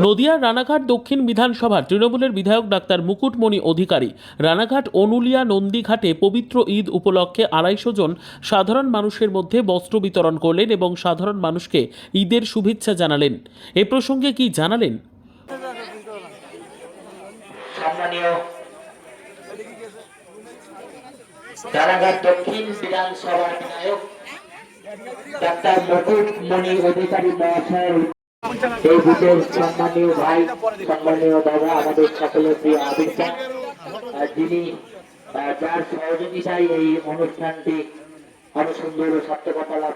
নদিয়ার রানাঘাট দক্ষিণ বিধানসভার তৃণমূলের বিধায়ক ডাক্তার মুকুটমণি অধিকারী রানাঘাট অনুলিয়া নন্দীঘাটে পবিত্র ঈদ উপলক্ষে আড়াইশো জন সাধারণ মানুষের মধ্যে বস্ত্র বিতরণ করলেন এবং সাধারণ মানুষকে ঈদের শুভেচ্ছা জানালেন। এ প্রসঙ্গে কি জানালেন? অধিকারী মহাশয় এই সম্মানীয় ভাই সম্মানীয় আমাদের সকলের প্রিয় আহ, যিনি যার সহযোগিতায় এই অনুষ্ঠানটি আরও সুন্দর সার্থকতা লাভ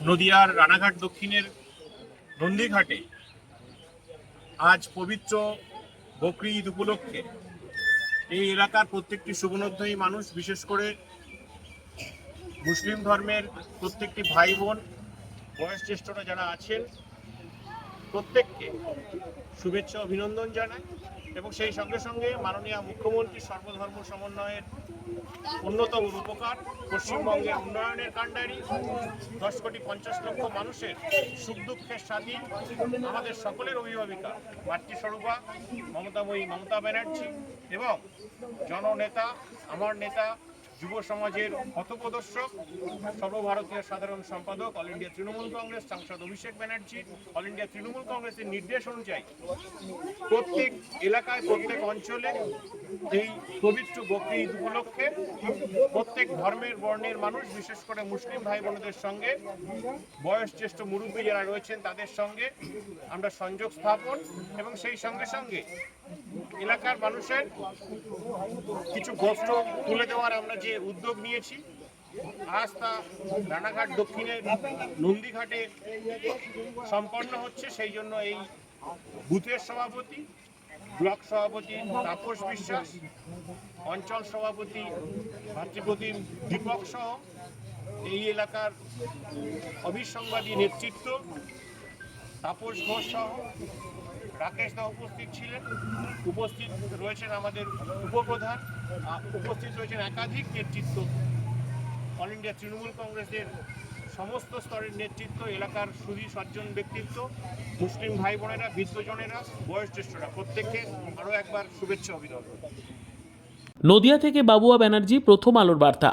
নদিয়ার রানাঘাট দক্ষিণের নন্দীঘাটে আজ পবিত্র বকরি ঈদ উপলক্ষে এই এলাকার প্রত্যেকটি সুগুণোদ্যয়ী মানুষ, বিশেষ করে মুসলিম ধর্মের প্রত্যেকটি ভাই বোন বয়োজ্যেষ্ঠরা যারা আছেন প্রত্যেককে শুভেচ্ছা, অভিনন্দন জানায় এবং সেই সঙ্গে সঙ্গে মাননীয় মুখ্যমন্ত্রী সর্বধর্ম সমন্বয়ের অন্যতম রূপকার পশ্চিমবঙ্গের উন্নয়নের কাণ্ডারি, দশ কোটি পঞ্চাশ লক্ষ মানুষের সুখ দুঃখের সাথী, আমাদের সকলের অভিভাবিকা মাতৃস্বরূপা মমতাময়ী মমতা ব্যানার্জি এবং জননেতা, আমার নেতা যুব সমাজের পথপ্রদর্শক সর্বভারতীয় সাধারণ সম্পাদক অল ইন্ডিয়া তৃণমূল কংগ্রেস সাংসদ অভিষেক ব্যানার্জি অল ইন্ডিয়া তৃণমূল কংগ্রেসের নির্দেশ অনুযায়ী প্রত্যেক এলাকায়, প্রত্যেক অঞ্চলে এই পবিত্র বকরি ঈদ উপলক্ষে প্রত্যেক ধর্মের, বর্ণের মানুষ, বিশেষ করে মুসলিম ভাই বোনদের সঙ্গে বয়োজ্যেষ্ঠ মুরব্বী যারা রয়েছেন তাদের সঙ্গে আমরা সংযোগ স্থাপন এবং সেই সঙ্গে সঙ্গে এলাকার মানুষের কিছু বস্ত্র তুলে দেওয়ার আমরা যে উদ্যোগ নিয়েছি আজ তা রানাঘাট দক্ষিণের নন্দীঘাটে সম্পন্ন হচ্ছে, সেই জন্য এই বুথের সভাপতি, ব্লক সভাপতি তাপস বিশ্বাস, অঞ্চল সভাপতি ভাতৃপ্রতিম দীপক সহ এই এলাকার অভিসংবাদী নেতৃত্ব তাপস ঘোষ সহ রাকেশ দা উপস্থিত ছিলেন। উপস্থিত রয়েছেন আমাদের উপপ্রধান উপস্থিত রয়েছেন একাধিক নেতৃত্ব। অল ইন্ডিয়া তৃণমূল কংগ্রেসের সমস্ত স্তরের নেতৃত্ব, এলাকার সুধী সজ্জন ব্যক্তিত্ব, মুসলিম ভাই বোনেরা বৃদ্ধজনেরা, বয়োজ্যেষ্ঠরা, প্রত্যেককে আরও একবার শুভেচ্ছা অভিনন্দন। নদিয়া থেকে বাবুয়া ব্যানার্জি, প্রথম আলোর বার্তা।